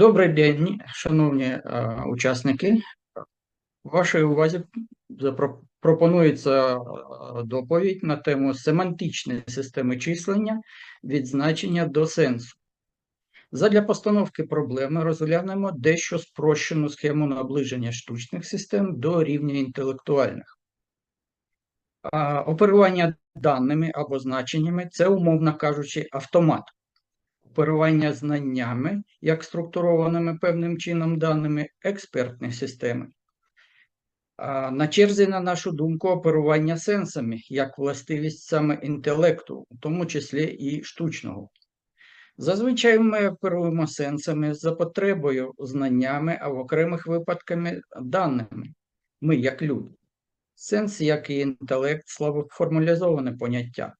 Добрий день, шановні е, учасники. Вашій увазі пропонується е, доповідь на тему семантичної системи числення від значення до сенсу. Задля постановки проблеми розглянемо дещо спрощену схему наближення штучних систем до рівня інтелектуальних. А, Оперування даними або значеннями це, умовно кажучи, автомат оперування знаннями, як структурованими певним чином даними, експертні системи. На черзі, на нашу думку, оперування сенсами, як властивість саме інтелекту, у тому числі і штучного. Зазвичай ми оперуємо сенсами за потребою, знаннями, а в окремих випадками даними. Ми як люди. Сенс, як і інтелект, слабоформалізоване поняття.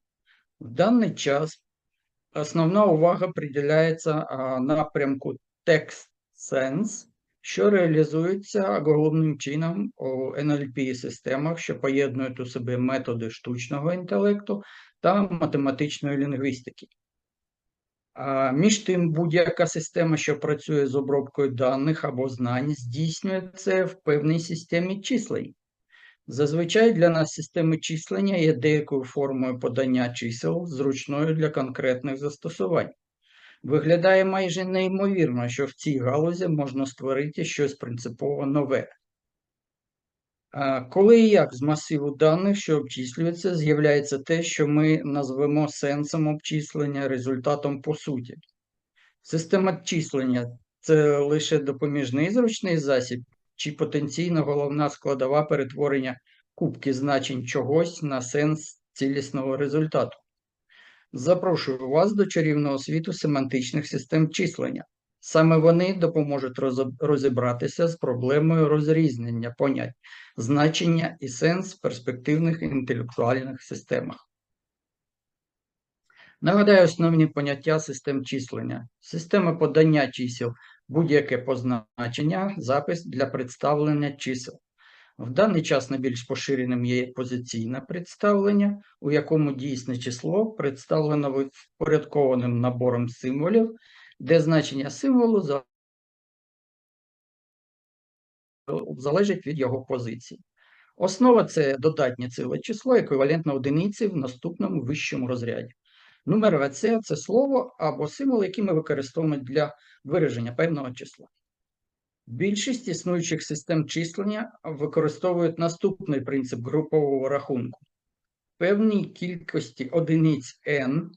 В даний час основна увага приділяється напрямку text-sense, що реалізується головним чином у NLP-системах, що поєднують у себе методи штучного інтелекту та математичної лінгвістики. Між тим, будь-яка система, що працює з обробкою даних або знань, здійснює це в певній системі числень. Зазвичай для нас системи числення є деякою формою подання чисел, зручною для конкретних застосувань. Виглядає майже неймовірно, що в цій галузі можна створити щось принципово нове. Коли і як з масиву даних, що обчислюється, з'являється те, що ми назвемо сенсом обчислення, результатом по суті. Система числення це лише допоміжний зручний засіб, чи потенційно головна складова перетворення кубки значень чогось на сенс цілісного результату. Запрошую вас до чарівного світу семантичних систем числення. Саме вони допоможуть розібратися з проблемою розрізнення понять, значення і сенс в перспективних інтелектуальних системах. Нагадаю основні поняття систем числення. Система подання чисел будь-яке позначення, запис для представлення чисел. В даний час найбільш поширеним є позиційне представлення, у якому дійсне число представлено впорядкованим набором символів, де значення символу залежить від його позиції. Основа це додатнє ціле число, еквівалентне одиниці в наступному вищому розряді. Нумерація це слово або символ, який ми використовуємо для вираження певного числа. Більшість існуючих систем числення використовують наступний принцип групового рахунку. Певній кількості одиниць n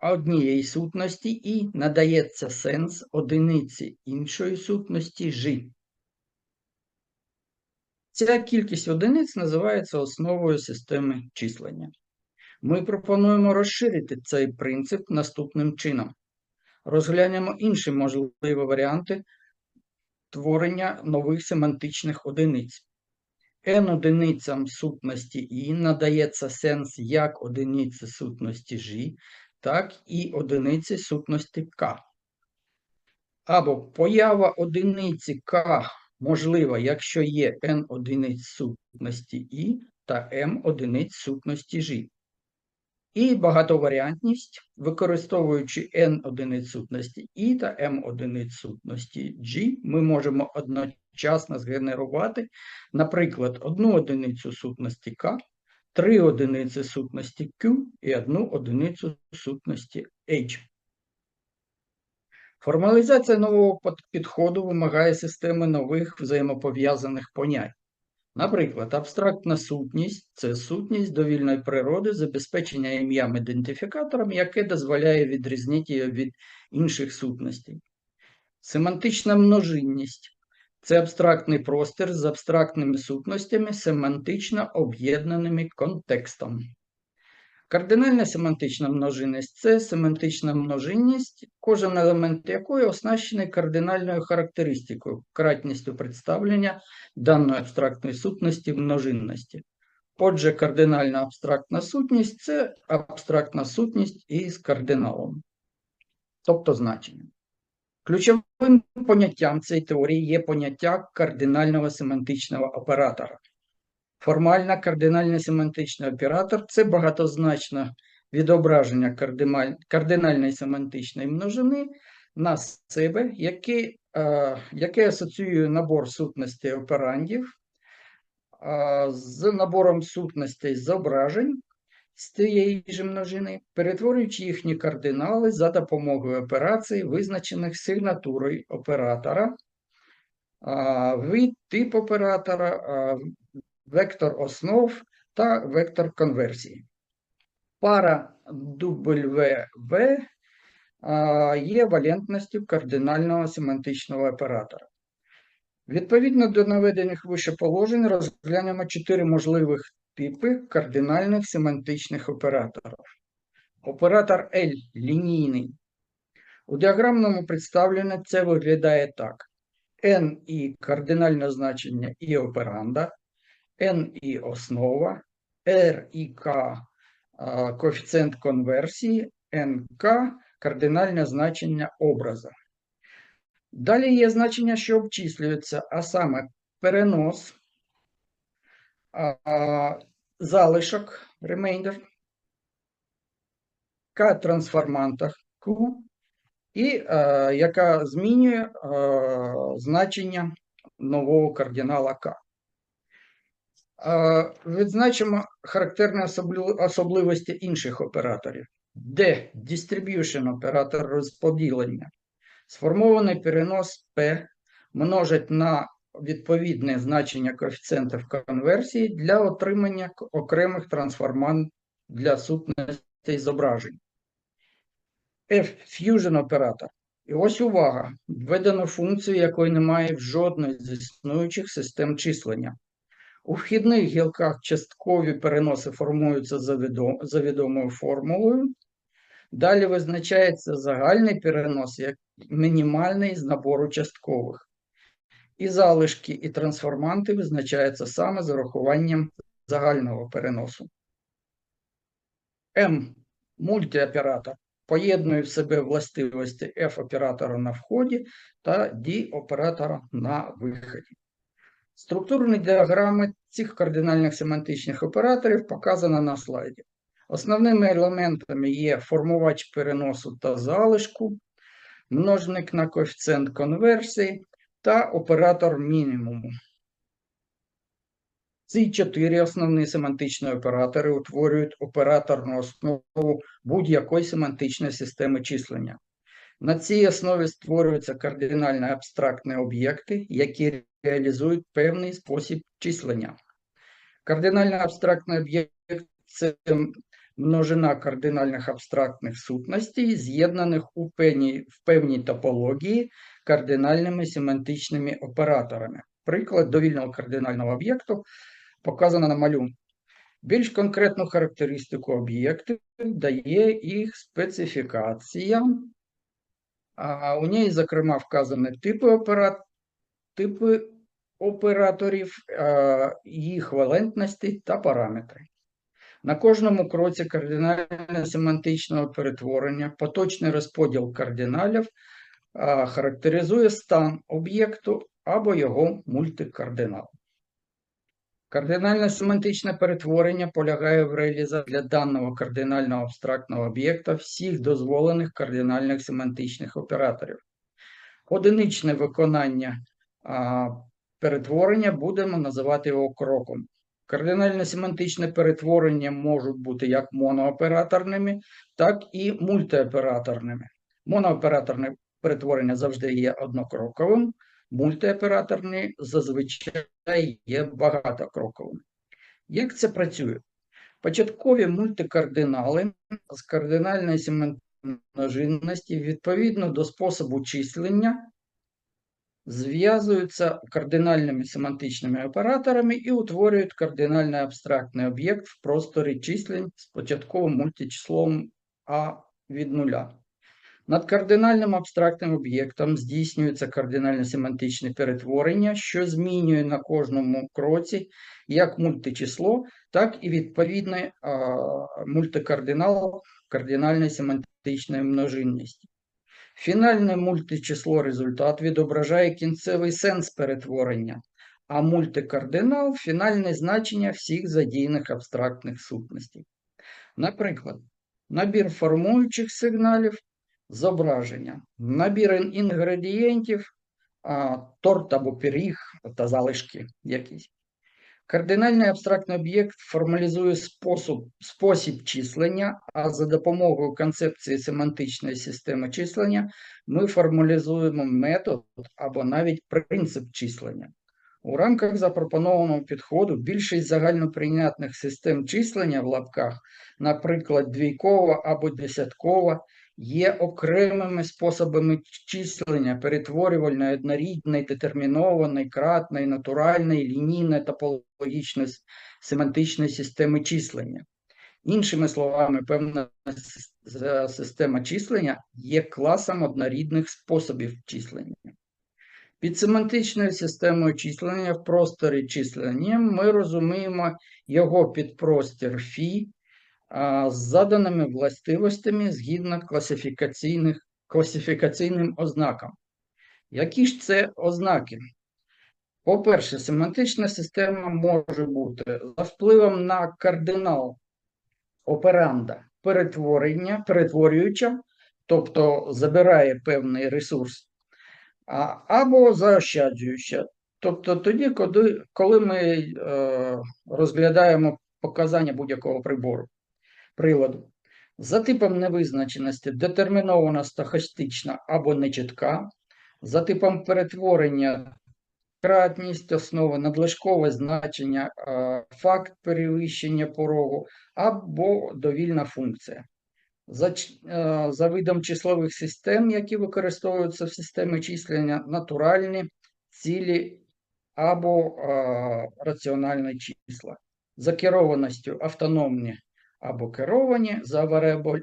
однієї сутності і надається сенс одиниці іншої сутності g. Ця кількість одиниць називається основою системи числення. Ми пропонуємо розширити цей принцип наступним чином. Розглянемо інші можливі варіанти творення нових семантичних одиниць. n одиницям сутності І надається сенс як одиниці сутності G, так і одиниці сутності K. Або поява одиниці K можлива, якщо є n одиниць сутності І та m одиниць сутності G. І багатоваріантність, використовуючи n одиниць сутності І та m одиниць сутності G, ми можемо одночасно згенерувати, наприклад, одну одиницю сутності K, три одиниці сутності Q і одну одиницю сутності H. Формалізація нового підходу вимагає системи нових взаємопов'язаних понять. Наприклад, абстрактна сутність це сутність довільної природи, забезпечення ім'ям ідентифікатором, яке дозволяє відрізнити її від інших сутностей. Семантична множинність це абстрактний простір з абстрактними сутностями, семантично об'єднаними контекстом. Кардинальна семантична множинність це семантична множинність, кожен елемент якої оснащений кардинальною характеристикою, кратністю представлення даної абстрактної сутності множинності. Отже, кардинальна абстрактна сутність це абстрактна сутність із кардиналом, тобто значенням. Ключовим поняттям цієї теорії є поняття кардинального семантичного оператора. Формальна кардинальний семантичний оператор це багатозначне відображення кардинальної семантичної множини на себе, який, е, який асоціює набор сутностей операндів е, з набором сутностей зображень з тієї ж множини, перетворюючи їхні кардинали за допомогою операцій, визначених сигнатурою оператора, а, вид, тип оператора, а, вектор основ та вектор конверсії. Пара WV є валентністю кардинального семантичного оператора. Відповідно до наведених вище положень, розглянемо чотири можливих типи кардинальних семантичних операторів. Оператор L лінійний. У діаграмному представленні це виглядає так: N і кардинальне значення і операнда, N і основа, R і а, коефіцієнт конверсії, NK кардинальне значення образа. Далі є значення, що обчислюються, а саме перенос, залишок, remainder, К трансформантах Q, і а, яка змінює а, значення нового кардинала К. Відзначимо характерні особливості інших операторів. D – distribution оператор розподілення. Сформований перенос P множить на відповідне значення коефіцієнтів конверсії для отримання окремих трансформант для сутностей зображень. F – fusion оператор. І ось увага! Введено функцію, якої немає в жодної з існуючих систем числення. У вхідних гілках часткові переноси формуються за відом- за відомою формулою. Далі визначається загальний перенос як мінімальний з набору часткових. І залишки, і трансформанти визначаються саме з урахуванням загального переносу. М. Мультиоператор поєднує в себе властивості F-оператора на вході та D-оператора на виході. Структурні діаграми цих кардинальних семантичних операторів показано на слайді. Основними елементами є формувач переносу та залишку, множник на коефіцієнт конверсії та оператор мінімуму. Ці чотири основні семантичні оператори утворюють операторну основу будь-якої семантичної системи числення. На цій основі створюються кардинально абстрактні об'єкти, які реалізують певний спосіб числення. Кардинально абстрактний об'єкт це множина кардинальних абстрактних сутностей, з'єднаних у в певній топології кардинальними семантичними операторами. Приклад довільного кардинального об'єкту показано на малюнку. Більш конкретну характеристику об'єктів дає їх специфікація. У ній, зокрема, вказані типи, опера... типи операторів, їх валентності та параметри. На кожному кроці кардинально-семантичного перетворення поточний розподіл кардиналів характеризує стан об'єкту або його мультикардинал. Кардинально-семантичне перетворення полягає в реалізації для даного кардинального абстрактного об'єкта всіх дозволених кардинальних семантичних операторів. Одиничне виконання а, перетворення будемо називати його кроком. Кардинально-семантичне перетворення можуть бути як монооператорними, так і мультиоператорними. Монооператорне перетворення завжди є однокроковим, мультиоператорні зазвичай є багатокроковими. Як це працює? Початкові мультикардинали з кардинальної семантичності відповідно до способу числення зв'язуються кардинальними семантичними операторами і утворюють кардинальний абстрактний об'єкт в просторі числень з початковим мультичислом А від нуля. Над кардинальним абстрактним об'єктом здійснюється кардинально-семантичне перетворення, що змінює на кожному кроці як мультичисло, так і відповідний а, мультикардинал кардинальної семантичної множинності. Фінальне мультичисло результат відображає кінцевий сенс перетворення, а мультикардинал фінальне значення всіх задійних абстрактних сутностей. Наприклад, набір формуючих сигналів зображення, набір інгредієнтів, торт або пиріг та залишки якісь. Кардинальний абстрактний об'єкт формалізує спосіб, спосіб числення, а за допомогою концепції семантичної системи числення ми формалізуємо метод або навіть принцип числення. У рамках запропонованого підходу більшість загальноприйнятних систем числення в лапках, наприклад, двійкова або десяткова, є окремими способами числення перетворювальної, однорідної, детермінованої, кратної, натуральної, лінійної, топологічної, семантичної системи числення. Іншими словами, певна система числення є класом однорідних способів числення. Під семантичною системою числення в просторі числення ми розуміємо його підпростір фі з заданими властивостями згідно класифікаційних, класифікаційним ознакам. Які ж це ознаки? По-перше, семантична система може бути за впливом на кардинал операнда перетворення, перетворююча, тобто забирає певний ресурс, або заощаджуюча. Тобто тоді, коли, ми е, розглядаємо показання будь-якого прибору, приладу. За типом невизначеності детермінована стохастична або нечітка, за типом перетворення кратність основи, надлишкове значення, факт перевищення порогу або довільна функція. За, е, за видом числових систем, які використовуються в системі числення, натуральні, цілі або е, раціональні числа. За керованістю автономні або керовані,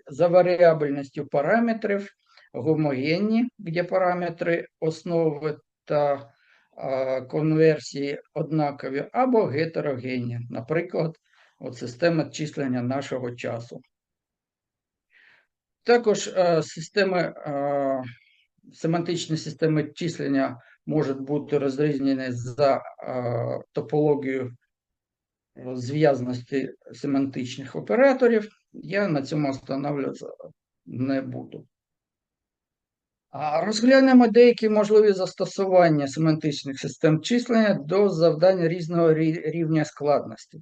за, варіабельністю параметрів гомогенні, де параметри основи та конверсії однакові, або гетерогенні, наприклад, от система числення нашого часу. Також е, системи, семантичні системи числення можуть бути розрізнені за топологією зв'язності семантичних операторів. Я на цьому встановлюватися не буду. Розглянемо деякі можливі застосування семантичних систем числення до завдань різного рівня складності.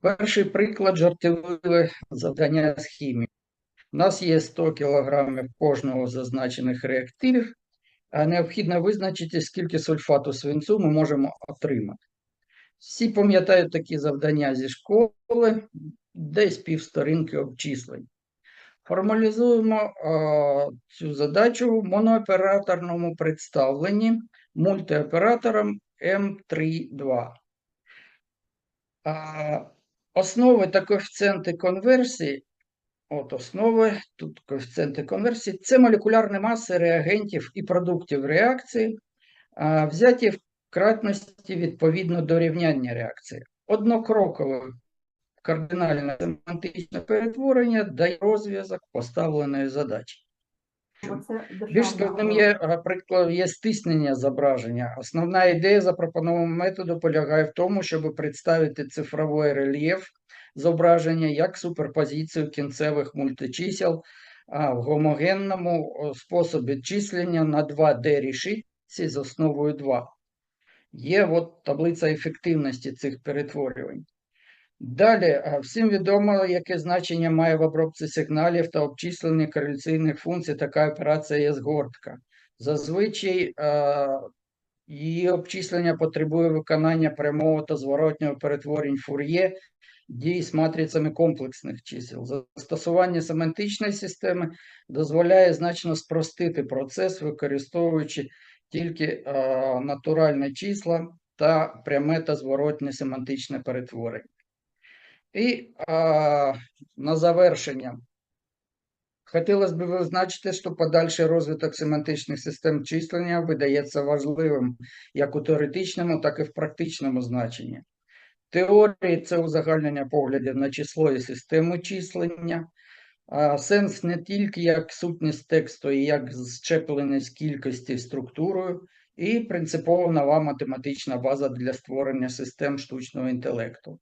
Перший приклад жартівливе завдання з хімії. У нас є 100 кг кожного з зазначених реактивів, а необхідно визначити, скільки сульфату свинцу ми можемо отримати. Всі пам'ятають такі завдання зі школи, десь півсторінки обчислень. Формалізуємо е, цю задачу в монооператорному представленні мультиоператором М32. А, Основи та коефіцієнти конверсії, от основи, тут коефіцієнти конверсії, це молекулярні маси реагентів і продуктів реакції, а, взяті в кратності відповідно до рівняння реакції. Однокрокове кардинальне семантичне перетворення дає розв'язок поставленої задачі. Більш складним є, приклад, є стиснення зображення. Основна ідея запропонованого методу полягає в тому, щоб представити цифровий рельєф зображення як суперпозицію кінцевих мультичисел в гомогенному способі числення на 2D рішитці з основою 2. Є от таблиця ефективності цих перетворювань. Далі, всім відомо, яке значення має в обробці сигналів та обчисленні кореляційних функцій така операція є згортка. Зазвичай її обчислення потребує виконання прямого та зворотнього перетворень фур'є дій з матрицями комплексних чисел. Застосування семантичної системи дозволяє значно спростити процес, використовуючи тільки е, натуральні числа та пряме та зворотне семантичне перетворення. І а, на завершення. Хотілося б визначити, що подальший розвиток семантичних систем числення видається важливим як у теоретичному, так і в практичному значенні. Теорії це узагальнення поглядів на число і систему числення. А, сенс не тільки як сутність тексту, і як зчепленість кількості структурою, і принципово нова математична база для створення систем штучного інтелекту.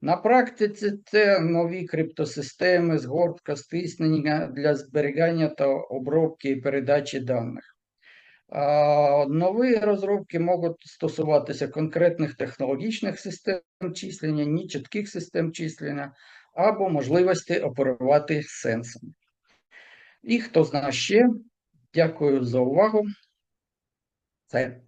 На практиці це нові криптосистеми, згортка, стиснення для зберігання та обробки і передачі даних. Нові розробки можуть стосуватися конкретних технологічних систем числення, нечітких систем числення або можливості оперувати сенсами. І хто знає ще, дякую за увагу. Це